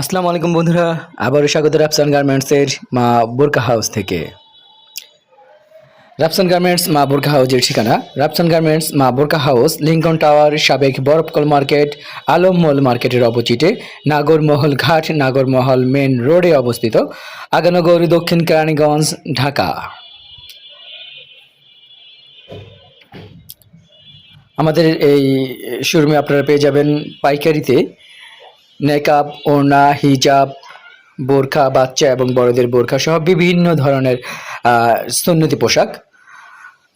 আসসালামু আলাইকুম বন্ধুরা, আবারও স্বাগত রাফসান গার্মেন্টসের মা বোরকা হাউস থেকে। রাফসান গার্মেন্টস মা বোরকা হাউসের ঠিকানা। রাফসান গার্মেন্টস মা বোরকা হাউস, লিঙ্কন টাওয়ার, সাবেক বরফকল মার্কেট, আলম মল মার্কেটের অপোজিটে নাগরমহল ঘাট নাগরমহল মেন রোডে অবস্থিত আগানগর, দক্ষিণ কেরানীগঞ্জ, ঢাকা। আমাদের এই শোরুমে আপনারা পেয়ে যাবেন পাইকারিতে নেকাব, ওড়না, হিজাব, বোরখা, বাচ্চা এবং বড়দের বোরখা সহ বিভিন্ন ধরনের সুন্নতি পোশাক।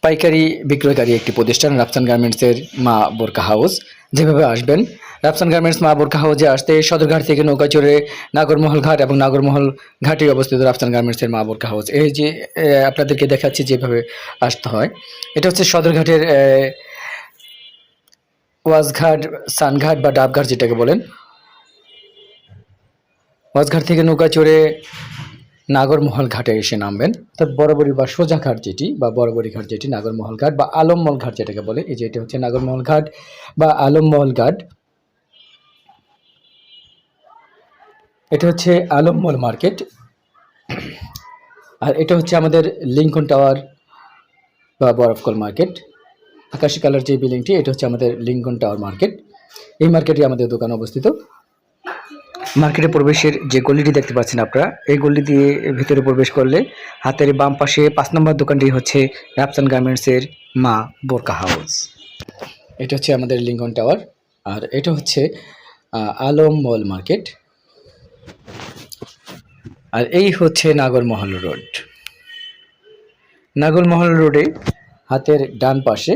পাইকারি বিক্রয়কারী একটি প্রতিষ্ঠান, রাফসান গার্মেন্টসের মা বোরকা হাউস। যেভাবে আসবেন, রাফসান গার্মেন্টস মা বোরকা হাউসে আসতে সদরঘাট থেকে নৌকা চড়ে নাগরমহল ঘাট এবং নাগরমহল ঘাটে অবস্থিত রাফসান গার্মেন্টসের মা বোরকা হাউস। এই যে আপনাদেরকে দেখাচ্ছি যেভাবে আসতে হয়, এটা হচ্ছে সদরঘাটের ওয়াজঘাট সানঘাট বা ডাবঘাট যেটাকে বলেন। ওয়াজঘাট থেকে নৌকা চড়ে নাগরমহল ঘাটে এসে নামবেন। তার বরাবরই বা সোজা ঘাট যেটি বা বরাবরী ঘাট যেটি নাগরমহল ঘাট বা আলমমহল ঘাট যেটাকে বলে, এই যে এটা হচ্ছে নাগরমহল ঘাট বা আলমমহল ঘাট। এটা হচ্ছে আলমমহল মার্কেট। আর এটা হচ্ছে আমাদের লিঙ্কন টাওয়ার বা বরফকল মার্কেট। আকাশি কালার যে বিল্ডিংটি, এটা হচ্ছে আমাদের লিঙ্কন টাওয়ার মার্কেট। এই মার্কেটে আমাদের দোকান অবস্থিত। মার্কেটে প্রবেশের যে গলিটি দেখতে পাচ্ছেন আপনারা, এই গলি দিয়ে ভিতরে প্রবেশ করলে হাতের বাম পাশে পাঁচ নম্বর দোকানটি হচ্ছে রাফসান গার্মেন্টসের মা বোরকা হাউস। এটা হচ্ছে আমাদের লিঙ্কন টাওয়ার, আর এটা হচ্ছে আলম মল মার্কেট। আর এই হচ্ছে নাগরমহল রোড। নাগরমহল রোডে হাতের ডান পাশে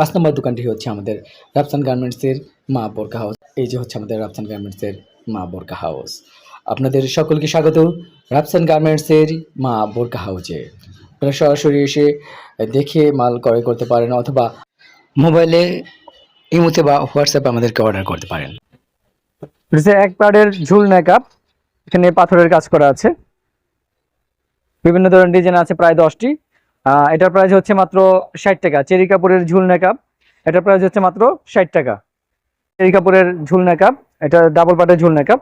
পাঁচ নম্বর দোকানটি হচ্ছে আমাদের রাফসান গার্মেন্টসের মা বোরকা হাউস। এই যে হচ্ছে আমাদের রাফসান গার্মেন্টসের মা বোরকা হাউস। আপনাদের সকলকে স্বাগত রাফসান গার্মেন্টসের মা বোরকা হাউসে। আপনারা সরাসরি এসে দেখে মাল ক্রয় করতে পারেন অথবা মোবাইলে ইমোতে বা হোয়াটসঅ্যাপে আমাদেরকে অর্ডার করতে পারেন। এক পাড়ের ঝুল নেকআপ এখানে পাথরের কাজ করা আছে। বিভিন্ন ধরনের ডিজাইন আছে, প্রায় দশটি। এটার প্রাইস হচ্ছে মাত্র ষাট টাকা। চেরি কাপড়ের ঝুল নেকআপ এটার প্রাইস হচ্ছে মাত্র ষাট টাকা। চেরি কাপড়ের ঝুল নেকআপ এটা ডাবল পাটের ঝুল নেকআপ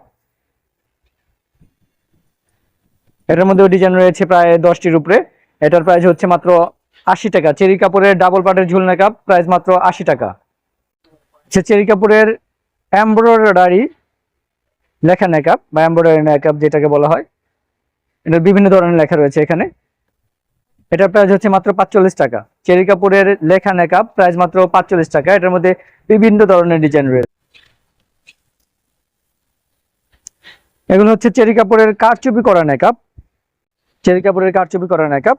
এটার মধ্যে ডিজাইন রয়েছে প্রায় দশটির উপরে। এটার প্রাইস হচ্ছে মাত্র আশি টাকা। চেরি কাপড়ের ডাবল পাটের ঝুল নেকআপ প্রাইস মাত্র আশি টাকা। সে চেরি কাপড়ের এমব্রয়ডারি লেখা মেকআপ বা এমব্রয়ডারি মেকআপ যেটাকে বলা হয়। এটার বিভিন্ন ধরনের লেখা রয়েছে এখানে। এটার প্রাইস হচ্ছে মাত্র পাঁচচল্লিশ টাকা। চেরি কাপড়ের লেখা মেকআপ প্রাইস মাত্র পাঁচচল্লিশ টাকা। এটার মধ্যে বিভিন্ন ধরনের ডিজাইন রয়েছে। এগুলো হচ্ছে চেরি কাপড়ের কারচুপি করা মেকআপ চেরি কাপড়ের কারচুপি করা মেকআপ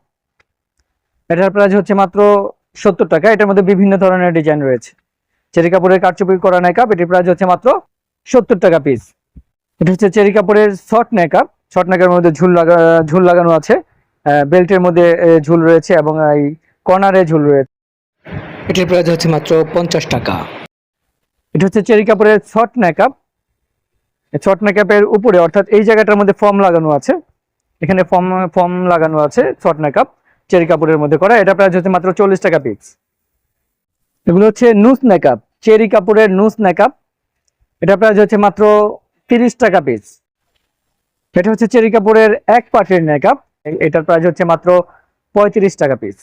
এটার প্রাইস হচ্ছে মাত্র সত্তর টাকা। এটার মধ্যে বিভিন্ন ধরনের ডিজাইন রয়েছে। চেরি কাপড়ের কারচুপি করা মেকআপ এটির প্রাইস হচ্ছে মাত্র সত্তর টাকা পিস এটা হচ্ছে চেরি কাপড়ের শর্ট নেকআপ শর্ট নেকের মধ্যে ঝুল লাগা ঝুল লাগানো আছে। বেল্টের মধ্যে ঝুল রয়েছে এবং এই কর্নারে ঝুল রয়েছে। এটির প্রাইস হচ্ছে মাত্র পঞ্চাশ টাকা। এটা হচ্ছে চেরি কাপড়ের শর্ট নেকআপ শর্ট নেকআপের উপরে অর্থাৎ এই জায়গাটার মধ্যে ফর্ম লাগানো আছে। এখানে ফর্ম ফর্ম লাগানো আছে শর্ট নেকআপ চেরি কাপড়ের মধ্যে করা। এটা প্রাইস হচ্ছে মাত্র চল্লিশ টাকা পিস এগুলো হচ্ছে নুস নেকআপ চেরি কাপড়ের নুস নেকআপ এটা প্রাইস হচ্ছে মাত্র তিরিশ টাকা পিস এটা হচ্ছে চেরি কাপড়ের এক পার্টের নেকআপ এটার প্রাইস হচ্ছে মাত্র পঁয়ত্রিশ টাকা পিস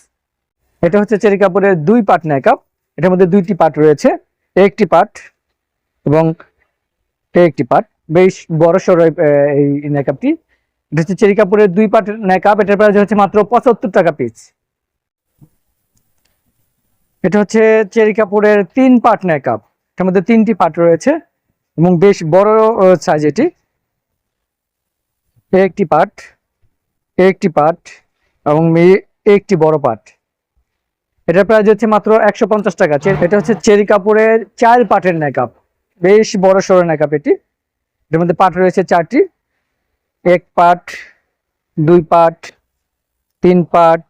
এটা হচ্ছে চেরি কাপড়ের দুই পার্ট নেকআপ এটার মধ্যে দুইটি পার্ট রয়েছে, একটি পার্ট এবং একটি পার্ট বেশ বড় সড়ো এই নেকআপটি এটা হচ্ছে চেরি কাপড়ের দুই পার্ট নেকআপ এটার প্রাইস হচ্ছে মাত্র পঁচাত্তর টাকা পিস এটা হচ্ছে চেরি কাপড়ের তিন পার্ট নেকআপ এটার মধ্যে তিনটি পার্ট রয়েছে এবং বেশ বড় সাইজ এটি। একটি পার্ট একটি পার্ট এবং একটি বড় পার্ট এটার প্রাইস হচ্ছে মাত্র একশো পঞ্চাশ টাকা। এটা হচ্ছে চেরি কাপড়ের চার পার্টের নেকআপ বেশ বড় সড়ো নেকআপ এটি। এটার মধ্যে পার্ট রয়েছে চারটি। এক পার্ট দুই পার্ট তিন পার্ট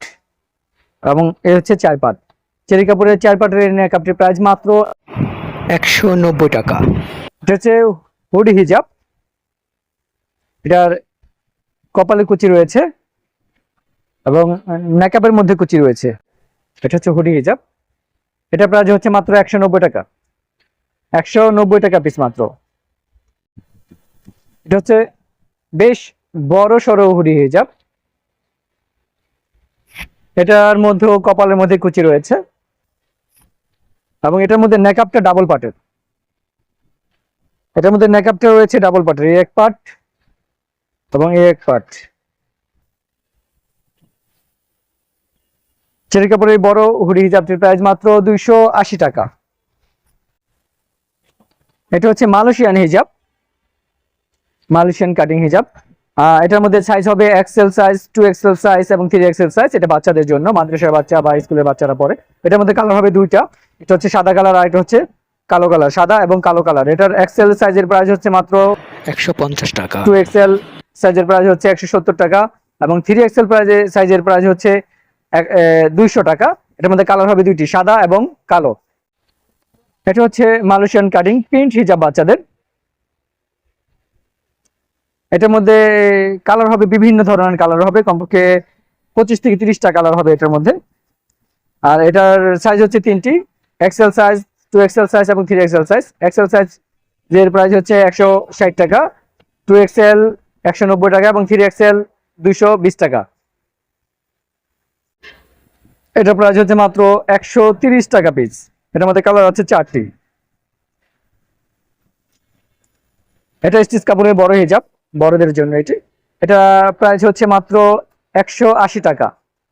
এবং এ হচ্ছে চার পার্ট চেরি কাপড়ের চার পার্টের এই নেকআপটির প্রাইস মাত্র একশো নব্বই টাকা। এটা হচ্ছে হুডি হিজাব। এটার কপালে কুচি রয়েছে এবং মেকআপের মধ্যে কুচি রয়েছে। এটা হচ্ছে হুডি হিজাব এটা প্রাইস হচ্ছে মাত্র একশো নব্বই টাকা। একশো নব্বই টাকা পিস মাত্র। এটা হচ্ছে বেশ বড় সড়ো হুডি হিজাব এটার মধ্যেও কপালের মধ্যে কুচি রয়েছে। এবং এটার মধ্যে নেকআপটা ডাবল পার্টের এটার মধ্যে নেকআপটা রয়েছে ডাবল পার্টের এক পার্ট এবং এই এক পার্ট চেরি কাপড়ের এই বড় হুডি হিজাবটির প্রাইস মাত্র দুইশো আশি টাকা। এটা হচ্ছে মালয়েশিয়ান হিজাব। মালয়েশিয়ান কাটিং হিজাব। এটার মধ্যে সাইজ হবে XL size two XL size এবং থ্রি এক্সেল সাইজ এটা বাচ্চাদের জন্য মাদ্রাসার বাচ্চা বা স্কুলের বাচ্চারা পরে এটার মধ্যে কালার হবে দুইটা। এটা হচ্ছে সাদা কালার আর এটা হচ্ছে কালো কালার সাদা এবং কালো কালার এটার এক্সেল সাইজের প্রাইস হচ্ছে মাত্র একশো পঞ্চাশ টাকা। টু এক্সেল সাইজের প্রাইস হচ্ছে একশো সত্তর টাকা এবং থ্রি এক্সেল প্রাইজের সাইজের প্রাইস হচ্ছে দুইশো টাকা। এটার মধ্যে কালার হবে দুইটি, সাদা এবং কালো। এটা হচ্ছে মালয়েশিয়ান কাটিং প্রিন্ট হিজাব বাচ্চাদের। এটার মধ্যে কালার হবে, বিভিন্ন ধরনের কালার হবে, কমপক্ষে পঁচিশ থেকে তিরিশটা কালার হবে এটার মধ্যে। আর এটার সাইজ হচ্ছে তিনটি XL size two XL size এবং three XL size XL size এর প্রাইস হচ্ছে একশো ষাট টাকা টু এক্সেল একশো নব্বই টাকা এবং থ্রি এক্সেল দুইশো বিশ টাকা। এটা প্রাইস হচ্ছে মাত্র একশো টাকা পিস এটার মধ্যে কালার আছে চারটি। এটা স্টিচ কাপড়ের বড় হিজাব, বড়দের জন্য এটি। এটা প্রাইস হচ্ছে মাত্র একশো আশি টাকা।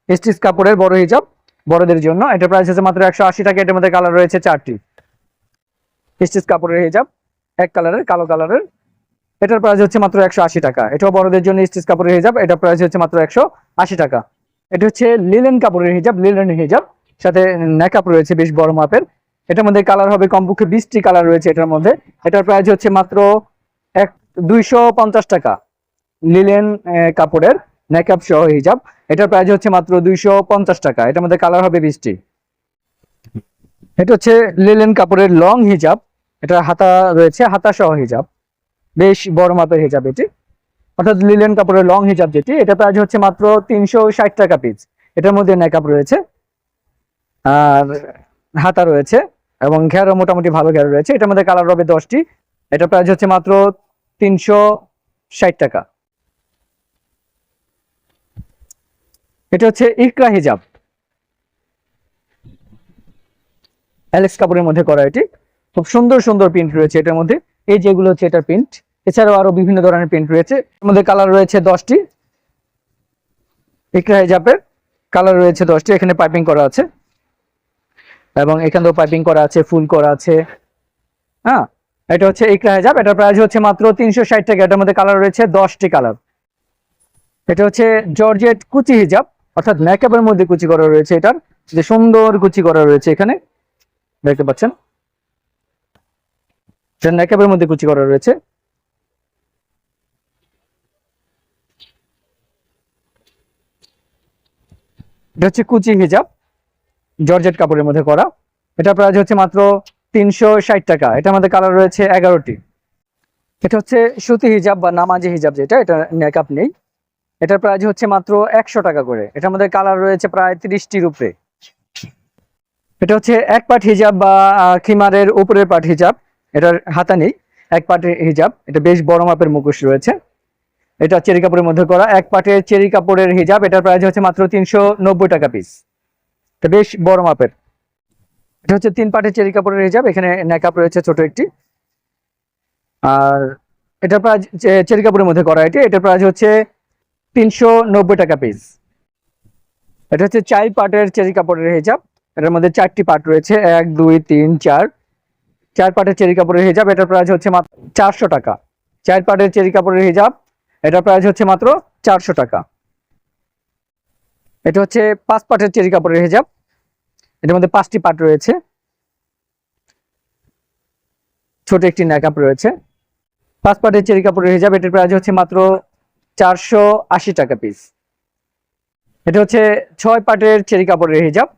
স্টিচ কাপড়ের বড় হিজাব, বড়দের জন্য। এটা প্রাইস হচ্ছে মাত্র একশো আশি টাকা। এটার মধ্যে কালার রয়েছে চারটি। স্টিচ কাপড়ের হিজাব, এক কালারের কালো কালারের এটার প্রাইস হচ্ছে মাত্র একশো আশি টাকা। এটাও বড়দের জন্য স্টিচ কাপড়ের হিজাব, এটার প্রাইস হচ্ছে মাত্র একশো আশি টাকা। এটা হচ্ছে লিলেন কাপড়ের হিজাব লিলেন হিজাব। সাথে নেকাপ রয়েছে বেশ বড় মাপের। এটার মধ্যে কালার হবে কমপক্ষে বিশটি কালার রয়েছে এটার মধ্যে। এটার প্রাইস হচ্ছে মাত্র এক, দুইশো টাকা। লিলেন কাপড়ের নেকাপ সহ হিজাব। এটার প্রাইস হচ্ছে মাত্র দুইশো পঞ্চাশ টাকা। এটার মধ্যে কালার হবে বিশটি। এটা হচ্ছে লিলেন কাপড়ের লং হিজাব। এটা হাতা রয়েছে, হাতা সহ হিজাব। বেশ বড় মাপের হিজাব এটি। অর্থাৎ লিলেন কাপড়ের লং হিজাব যেটি, এটা প্রাইস হচ্ছে মাত্র তিনশো ষাট টাকা পিস এটার মধ্যে নেকাপ রয়েছে, আর হাতা রয়েছে, এবং ঘেরও মোটামুটি ভালো ঘেরো রয়েছে। এটার মধ্যে কালার হবে দশটি, এটা প্রাইস হচ্ছে মাত্র তিনশো ষাট টাকা। এটা হচ্ছে ইকরা হিজাব। অ্যালেক্স কাপড়ের মধ্যে করা এটি। খুব সুন্দর সুন্দর প্রিন্ট রয়েছে এটার মধ্যে। এই যেগুলো হচ্ছে এটার প্রিন্ট এছাড়াও আরও বিভিন্ন ধরনের প্রিন্ট রয়েছে। মধ্যে কালার রয়েছে দশটি। ইকরা হিজাবের কালার রয়েছে দশটি, এখানে পাইপিং করা আছে। এবং এখানেও পাইপিং করা আছে, ফুল করা আছে। হ্যাঁ এটা হচ্ছে ইকরা হিজাব এটার প্রাইস হচ্ছে মাত্র তিনশো ষাট টাকা। এটার মধ্যে কালার রয়েছে দশটি কালার এটা হচ্ছে জর্জেট কুচি হিজাব অর্থাৎ মেকআপের মধ্যে কুচি করা রয়েছে এটার। যে সুন্দর কুচি করা রয়েছে এখানে। দেখতে পাচ্ছেন? মেকআপের মধ্যে কুচি করা রয়েছে। এটা হচ্ছে কুচি হিজাব, জর্জেট কাপড়ের মধ্যে করা। এটা প্রাইস হচ্ছে মাত্র তিনশো ষাট টাকা। এটার মধ্যে কালার রয়েছে এগারোটি। এটা হচ্ছে সুতি হিজাব বা নামাজি হিজাব যেটা, এটা মেকআপ নেই। এটার প্রাইস হচ্ছে মাত্র একশো টাকা করে। এটার মধ্যে কালার রয়েছে প্রায় তিরিশটির উপরে। এটা হচ্ছে এক পাট হিজাব বা খিমারের উপরের পাট হিজাব। এটার হাতা নেই, এক পাটের হিজাব। এটা বেশ বড় মাপের মুখোশ রয়েছে। এটা চেরি কাপড়ের মধ্যে করা। এক পাটের চেরি কাপড়ের হিজাব, এটার প্রাইস হচ্ছে মাত্র তিনশো নব্বই টাকা পিস এটা বেশ বড় মাপের। এটা হচ্ছে তিন পাটের চেরি কাপড়ের হিজাব, এখানে নেকাপ রয়েছে ছোট একটি। আর এটার প্রাইস চেরি কাপড়ের মধ্যে করা এটি, এটার প্রাইস হচ্ছে তিনশো নব্বই টাকা পিস এটা হচ্ছে চার পাটের চেরি কাপড়ের হিজাব, এটার মধ্যে চারটি পার্ট রয়েছে, এক, দুই, তিন, চার। চার পাটের চেরি কাপড়ের হিজাব, এটার প্রাইস হচ্ছে মাত্র চারশো টাকা। চার পাটের চেরি কাপড়ের হিজাব এটার প্রাইস হচ্ছে মাত্র চারশো টাকা। এটা হচ্ছে পাঁচ পাটের চেরি কাপড়ের হিজাব। এটার মধ্যে পাঁচটি পাট রয়েছে। ছোট একটি নেকাপ রয়েছে। পাঁচ পাটের চেরি কাপড়ের হিজাব, এটার প্রাইস হচ্ছে মাত্র চারশো আশি টাকা পিস এটা হচ্ছে ছয় পাটের চেরি কাপড়ের হিজাব।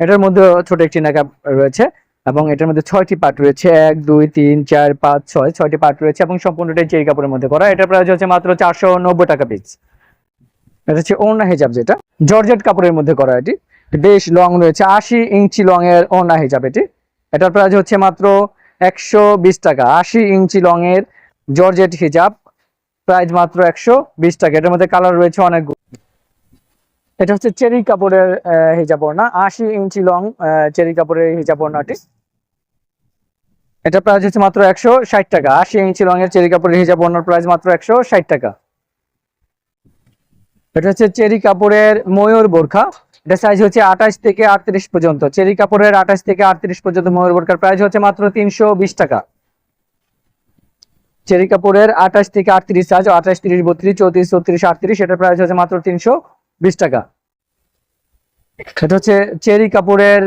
এটার মধ্যে ছোট একটি নাকাব রয়েছে। এবং এটার মধ্যে ছয়টি পার্ট রয়েছে, এক, দুই, তিন, চার, পাঁচ, ছয়, ছয়টি পার্ট রয়েছে এবং সম্পূর্ণটাই চেরি কাপড়ের মধ্যে করা। এটার প্রাইস হচ্ছে মাত্র চারশো নব্বই টাকা পিস এটা হচ্ছে ওনা হিজাব যেটা, জর্জেট কাপড়ের মধ্যে করা এটি। বেশ লং রয়েছে, আশি ইঞ্চি লং এর ওনা হিজাব এটি। এটার প্রাইস হচ্ছে মাত্র একশো বিশ টাকা। আশি ইঞ্চি লং এর জর্জেট হিজাব প্রাইস মাত্র একশো বিশ টাকা। এটার মধ্যে কালার রয়েছে অনেক এটা হচ্ছে চেরি কাপড়ের হিজাব ওড়না, আশি ইঞ্চি লং চেরি কাপড়ের হিজাব ওড়নাটি। এটা প্রাইস হচ্ছে মাত্র একশো ষাট টাকা। আশি ইঞ্চি লং এর চেরি কাপড়ের হিজাব ওড়নার প্রাইস মাত্র একশো ষাট টাকা। এটা হচ্ছে চেরি কাপড়ের ময়ূর বোরখা। এটা সাইজ হচ্ছে আঠাশ থেকে আটত্রিশ পর্যন্ত। চেরি কাপড়ের আঠাশ থেকে আটত্রিশ পর্যন্ত ময়ূর বোরখার প্রাইস হচ্ছে মাত্র তিনশো বিশ টাকা। চেরি কাপড়ের আঠাশ থেকে আটত্রিশ সাইজ আঠাশ, তিরিশ, বত্রিশ, চৌত্রিশ চৌত্রিশ আটত্রিশ এটার প্রাইস হচ্ছে মাত্র তিনশো বিশ টাকা। এটা হচ্ছে চেরি কাপড়ের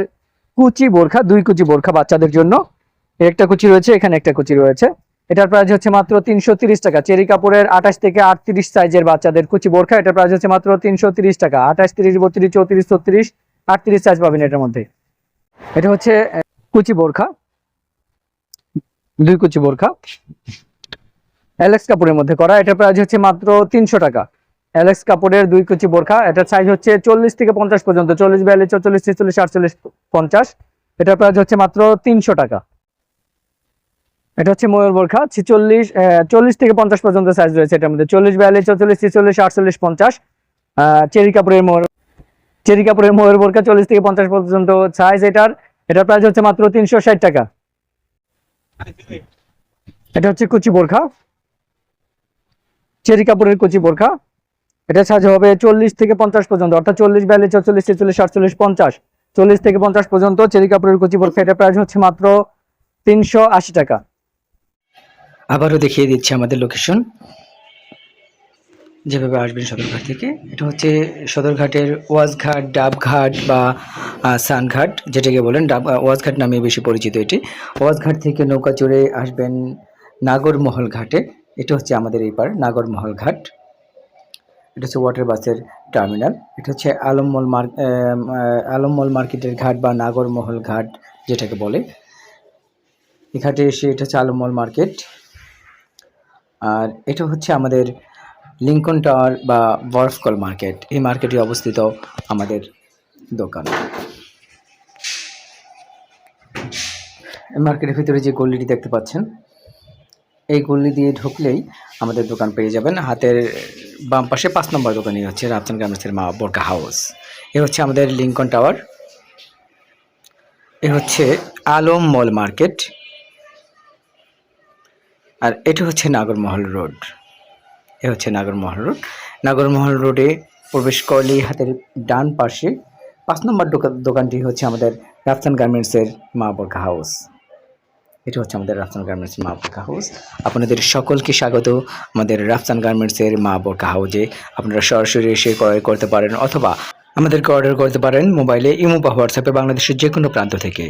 কুচি বোরখা, দুই কুচি বোরখা বাচ্চাদের জন্য। একটা কুচি রয়েছে, এখানে একটা কুচি রয়েছে। এটার প্রাইস হচ্ছে মাত্র তিনশো টাকা। চেরি কাপড়ের আঠাশ থেকে আটত্রিশ সাইজের বাচ্চাদের কুচি বোরখা, এটার প্রাইস হচ্ছে মাত্র তিনশো টাকা। আঠাশ, তিরিশ, বত্রিশ, চৌত্রিশ, ছত্রিশ, আটত্রিশ সাইজ পাবেন এটার মধ্যে। এটা হচ্ছে কুচি বোরখা। দুই কুচি বোরখা। অ্যালেক্স কাপড়ের মধ্যে করা, এটার প্রাইস হচ্ছে মাত্র তিনশো টাকা। অ্যালেক্স কাপড়ের দুই কুচি বোরখা, এটার সাইজ হচ্ছে চল্লিশ থেকে পঞ্চাশ পর্যন্ত, চল্লিশ বিয়াল্লিশ চল্লিশ ছেচল্লিশ, আটচল্লিশ, পঞ্চাশ। এটার প্রাইস হচ্ছে মাত্র তিনশো টাকা। এটা হচ্ছে ময়ূর বোরখা, ছিচল্লিশ চল্লিশ থেকে পঞ্চাশ পর্যন্ত সাইজ রয়েছে এটার মধ্যে। চল্লিশ বিয়াল্লিশ চল্লিশ ছেচল্লিশ, আটচল্লিশ, পঞ্চাশ। চেরি কাপড়ের ময়ূর, চেরি কাপড়ের ময়ূর বোরখা চল্লিশ থেকে পঞ্চাশ পর্যন্ত সাইজ এটার। এটার প্রাইস হচ্ছে মাত্র তিনশো ষাট টাকা। এটা হচ্ছে কুচি বোরখা। চেরি কাপড়ের কুচি বোরখা। এটা সাইজ হবে চল্লিশ থেকে পঞ্চাশ পর্যন্ত, অর্থাৎ চল্লিশ বিয়াল্লিশ চল্লিশ ছেচল্লিশ আটচল্লিশ পঞ্চাশ। চল্লিশ থেকে পঞ্চাশ পর্যন্ত চেরি কাপড়ের কুচি বোরখা এটা প্রাইস হচ্ছে মাত্র তিনশো আশি টাকা। আবারও দেখিয়ে দিচ্ছি আমাদের লোকেশন যেভাবে আসবেন সদরঘাট থেকে, এটা হচ্ছে সদরঘাটের ওয়াজঘাট, ডাবঘাট বা সানঘাট, যেটাকে বলেন ডাব ওয়াজঘাট নামে বেশি পরিচিত এটি। ওয়াজঘাট থেকে নৌকা চড়ে আসবেন নাগরমহল ঘাটে, এটা হচ্ছে আমাদের এই পার নাগরমহল ঘাট। এটা হচ্ছে ওয়াটার বাসের টার্মিনাল এটা হচ্ছে আলমমল মার আহ, আহ, আলমমল মার্কেটের ঘাট বা নাগরমহল ঘাট যেটাকে বলে। এই ঘাটে এসে এটা হচ্ছে আলমমল মার্কেট আর এটা হচ্ছে আমাদের লিঙ্কন টাওয়ার বা বরফকল মার্কেট এই মার্কেটে অবস্থিত আমাদের দোকান। এই মার্কেটের ভিতরে যে গল্লিটি দেখতে পাচ্ছেন এই গল্লি দিয়ে ঢুকলেই আমাদের দোকান পেয়ে যাবেন। হাতের বাম পাশে পাঁচ নম্বর দোকানই হচ্ছে রাফসান গার্মেন্টসের মা বোরকা হাউস। এ হচ্ছে আমাদের লিঙ্কন টাওয়ার। এ হচ্ছে আলম মল মার্কেট। আর এটা হচ্ছে নাগরমহল রোড। এ হচ্ছে নাগরমহল রোড। নাগরমহল রোডে প্রবেশ করলেই হাতের ডান পাশে পাঁচ নম্বর দোকান দোকানটি হচ্ছে আমাদের রাফসান গার্মেন্টসের মা বোরকা হাউস। এটা হচ্ছে আমাদের রাফসান গার্মেন্টস মা বোরকা হাউস আপনাদের সকলকে স্বাগত। আমাদের রাফসান গার্মেন্টসের মা বোরকা হাউজে আপনারা সরাসরি এসে ক্রয় করতে পারেন অথবা আমাদেরকে অর্ডার করতে পারেন মোবাইলে, ইমো বা হোয়াটসঅ্যাপে বাংলাদেশের যে কোনো প্রান্ত থেকে।